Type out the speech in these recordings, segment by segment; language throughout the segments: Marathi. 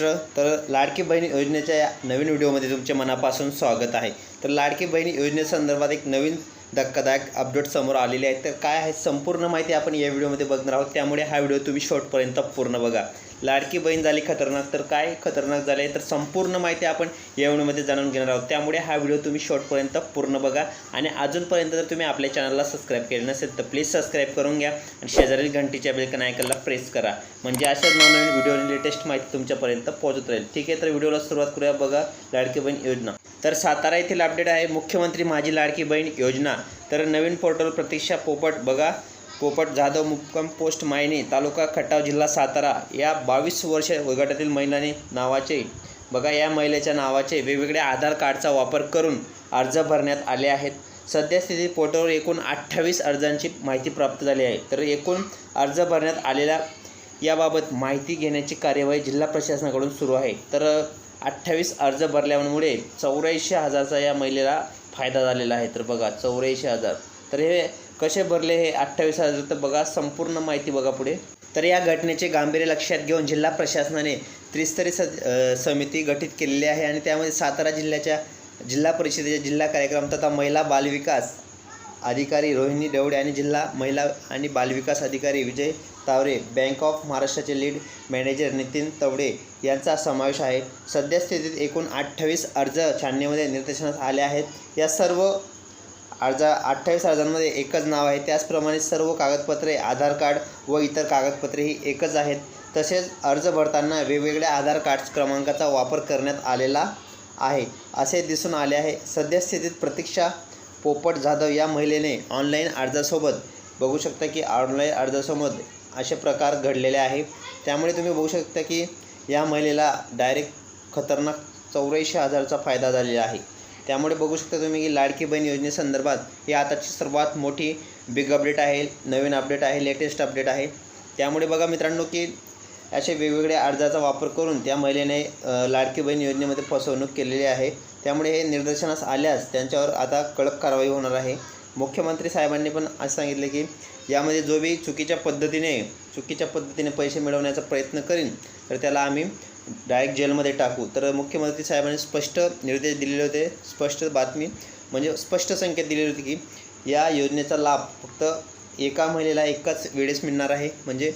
महाराष्ट्र. तर लाडकी बहीण योजनेच्या या नवीन व्हिडिओमध्ये तुमचे मनापासून स्वागत आहे. तर लाडकी बहीण योजनेसंदर्भात एक नवीन धक्कादायक अपडेट समोर आलेले आहे. तर काय आहे? संपूर्ण माहिती आपण या व्हिडिओमध्ये बघणार आहोत. त्यामुळे हा व्हिडिओ तुम्ही शेवटपर्यंत पूर्ण बघा. लाडकी बहीण झाली खतरनाक. तर काय खतरनाक झाले तर संपूर्ण माहिती आपण या व्हिडिओमध्ये जाणून घेणार आहोत. त्यामुळे हा व्हिडिओ तुम्ही शॉर्टपर्यंत पूर्ण बघा. आणि अजूनपर्यंत जर तुम्ही आपल्या चॅनलला सबस्क्राईब केले नसेल तर प्लीज सबस्क्राईब करून घ्या. आणि शेजारील घंटीच्या बेलकन आयकनला प्रेस करा. म्हणजे अशाच नवनवीन व्हिडिओ आणि लेटेस्ट माहिती तुमच्यापर्यंत पोहोचत राहील. ठीक आहे तर व्हिडिओला सुरुवात करूया. बघा लाडकी बहीण योजना. तर सातारा येथील अपडेट आहे मुख्यमंत्री माझी लाडकी बहीण योजना. तर नवीन पोर्टल प्रतीक्षा पोपट बघा. पोपट जाधव मुक्काम पोस्ट मायनी तालुका खटाव जिल्हा सातारा या बावीस वर्ष वयोगटातील महिलाने नावाचे बघा या महिलेच्या नावाचे वेगवेगळ्या आधार कार्डचा वापर करून अर्ज भरण्यात आले आहेत. सद्यस्थितीत पोर्टलवर एकूण अठ्ठावीस अर्जांची माहिती प्राप्त झाली आहे. तर एकूण अर्ज भरण्यात आलेल्या याबाबत माहिती घेण्याची कार्यवाही जिल्हा प्रशासनाकडून सुरू आहे. तर अठ्ठावीस अर्ज भरल्यामुळे चौऱ्याऐंशी हजारचा या महिलेला फायदा झालेला आहे. तर बघा चौऱ्याऐंशी हजार. तर हे कसे भरले हे अठ्ठावीस हजार तर बघा संपूर्ण माहिती बघा पुढे. तर या घटनेचे गांभीर्य लक्षात घेऊन जिल्हा प्रशासनाने त्रिस्तरीय स समिती गठीत केलेली आहे आणि त्यामध्ये सातारा जिल्ह्याच्या जिल्हा परिषदेचे जिल्हा कार्यक्रम तथा महिला बालविकास अधिकारी रोहिणी देवडे आणि जिल्हा महिला आणि बालविकास अधिकारी विजय तावरे बँक ऑफ महाराष्ट्राचे लीड मॅनेजर नितीन तवडे यांचा समावेश आहे. सद्यस्थितीत एकूण अठ्ठावीस अर्ज छाननीमध्ये निर्देशनास आले आहेत. या सर्व अर्ज अठ्ठावीस अर्जांमध्ये एकच नाव आहे. त्याचप्रमाणे सर्व कागदपत्रे आधार कार्ड व इतर कागदपत्रे ही एकच आहेत. तसेच अर्ज भरताना वेगवेगळ्या आधार कार्ड क्रमांकाचा वापर करण्यात आलेला आहे. असे दिसून आले आहे. सद्यस्थितीत प्रतीक्षा पोपट जाधव या महिलेने ऑनलाईन अर्जासोबत बघू शकता की ऑनलाईन अर्जासोबत असे प्रकार घडलेले आहे. त्यामुळे तुम्ही बघू शकता की या महिलेला डायरेक्ट खतरनाक चौऱ्याऐंशी हजारचा फायदा झालेला आहे. त्यामुळे बघू शकता तुम्ही की लाडकी बहीण योजनेसंदर्भात ही आताची सर्वात मोठी बिग अपडेट आहे नवीन अपडेट आहे लेटेस्ट अपडेट आहे. त्यामुळे बघा मित्रांनो की असे वेगवेगळ्या अर्जाचा वापर करून त्या महिलेने लाडकी बहीण योजनेमध्ये फसवणूक केलेली आहे. त्यामुळे हे निदर्शनास आल्यास त्यांच्यावर आता कडक कारवाई होणार आहे. मुख्यमंत्री साहेबांनी पण असं सांगितले की यामध्ये जो बी चुकीच्या पद्धतीने चुकीच्या पद्धतीने पैसे मिळवण्याचा प्रयत्न करीन तर त्याला आम्ही डायरेक्ट जेलमध्ये टाकू. तर मुख्यमंत्री साहेबांनी स्पष्ट निर्देश दिलेले होते. स्पष्ट बातमी म्हणजे स्पष्ट संकेत दिलेले होते की या योजनेचा लाभ फक्त एका महिलेला एकाच वेळेस मिळणार आहे. म्हणजे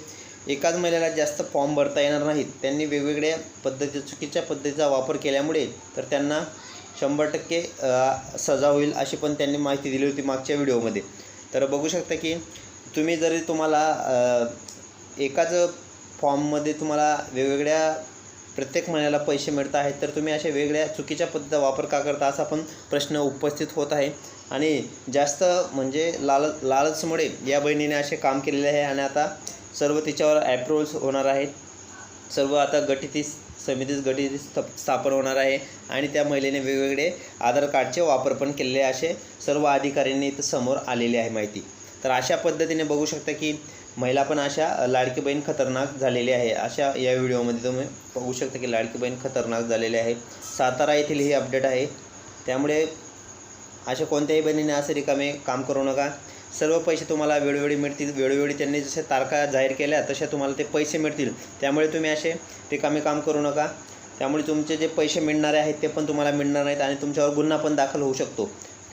एकाच महिलेला जास्त फॉर्म भरता येणार नाहीत. त्यांनी वेगवेगळ्या पद्धती चुकीच्या पद्धतीचा वापर केल्यामुळे तर त्यांना शंभर टक्के सजा होईल अशी पण त्यांनी माहिती दिली होती मागच्या व्हिडिओमध्ये. तर बघू शकता की तुम्ही जरी तुम्हाला एकाच फॉर्ममध्ये तुम्हाला वेगवेगळ्या प्रत्येक महिन्याला पैसे मिळत आहेत तर तुम्ही अशा वेगळ्या चुकीच्या पद्धतीचा वापर का करता असा पण प्रश्न उपस्थित होत आहे. आणि जास्त म्हणजे लाल लालचमुळे या बहिणीने असे काम केलेले आहे आणि आता सर्व तिच्यावर ॲप्रुव्हल्स होणार आहेत. सर्व आता गटित समितीच गटी स्थ- स्थापन होणार आहे आणि त्या महिलेने वेगवेगळे आधार कार्डचे वापर पण केलेले असे सर्व अधिकाऱ्यांनी इथं समोर आलेली आहे माहिती. तर अशा पद्धतीने बघू शकता की महिला पण अशा लाडकी बहीण खतरनाक झालेली आहे. अशा या व्हिडिओमध्ये तुम्ही बघू शकता की लाडकी बहीण खतरनाक झालेली आहे. सातारा येथील ही अपडेट आहे. त्यामुळे अशा कोणत्याही बहिणीने असे रिकामे काम करू नका. सर्व पैसे तुम्हाला वेळोवेळी मिळतील. वेळोवेळी त्यांनी जसे तारखा जाहीर केल्या तशा तुम्हाला ते पैसे मिळतील. त्यामुळे तुम्ही असे रिकामे काम करू नका. त्यामुळे तुमचे जे पैसे मिळणारे आहेत ते पण तुम्हाला मिळणार नाहीत आणि तुमच्यावर गुन्हा पण दाखल होऊ शकतो.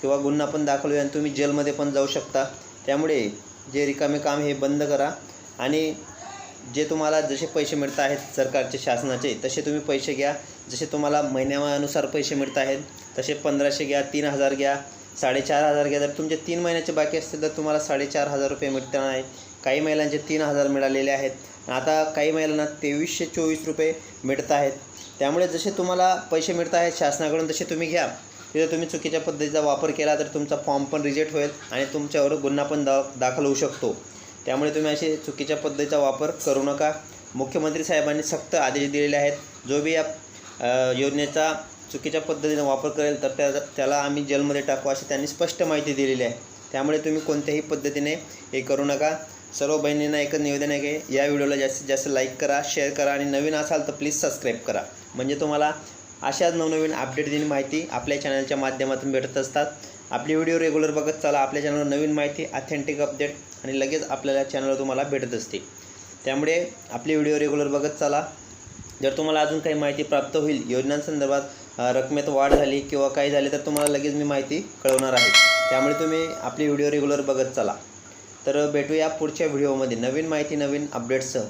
किंवा गुन्हा पण दाखल होईल आणि तुम्ही जेलमध्ये पण जाऊ शकता. त्यामुळे जे रिकामे काम हे बंद करा. आणि जे तुम्हाला जसे पैसे मिळत आहेत सरकारचे शासनाचे तसे तुम्ही पैसे घ्या. जसे तुम्हाला महिन्यानुसार पैसे मिळत आहेत तसे पंधराशे घ्या तीन हजार घ्या. साडेचार हजार घ्या. जर तुमचे तीन महिन्याचे बाकी असतील तर तुम्हाला साडेचार हजार रुपये मिळणार आहेत काही महिलांचे तीन हजार मिळालेले आहेत. आता काही महिलांना तेवीसशे चोवीस रुपये मिळत आहेत. त्यामुळे जसे तुम्हाला पैसे मिळत आहेत शासनाकडून तसे तुम्ही घ्या. तिथं तुम्ही चुकीच्या पद्धतीचा वापर केला तर तुमचा फॉर्म पण रिजेक्ट होईल आणि तुमच्यावर गुन्हा पण दा दाखल होऊ शकतो. त्यामुळे तुम्ही असे चुकीच्या पद्धतीचा वापर करू नका. मुख्यमंत्री साहेबांनी सक्त आदेश दिलेले आहेत. जो बी या योजनेचा चुकीच्या पद्धतीने वापर करेल तर त्या त्याला आम्ही जेलमध्ये टाकू अशी त्यांनी स्पष्ट माहिती दिलेली आहे. त्यामुळे तुम्ही कोणत्याही पद्धतीने हे करू नका. सर्व बहिणींना एकच निवेदन आहे की या व्हिडिओला जास्तीत जास्त लाईक करा शेअर करा आणि नवीन असाल तर प्लीज सबस्क्राईब करा. म्हणजे तुम्हाला अशाच नवनवीन अपडेट दिली माहिती आपल्या चॅनलच्या माध्यमातून भेटत असतात. आपली व्हिडिओ रेग्युलर बघत चला आपल्या चॅनलवर नवीन माहिती ऑथेंटिक अपडेट आणि लगेच आपल्याला चॅनलवर तुम्हाला भेटत असते. त्यामुळे आपली व्हिडिओ रेग्युलर बघत चला. जर तुम्हाला अजून काही माहिती प्राप्त होईल योजनांसंदर्भात रकमेत वाढ झाली किंवा काही झाले तर तुम्हाला लगेच मी माहिती कळवणार आहे. त्यामुळे तुम्ही आपली व्हिडिओ रेग्युलर बघत चला. तर भेटूया पुढच्या व्हिडिओमध्ये. नवीन माहिती नवीन अपडेट्ससह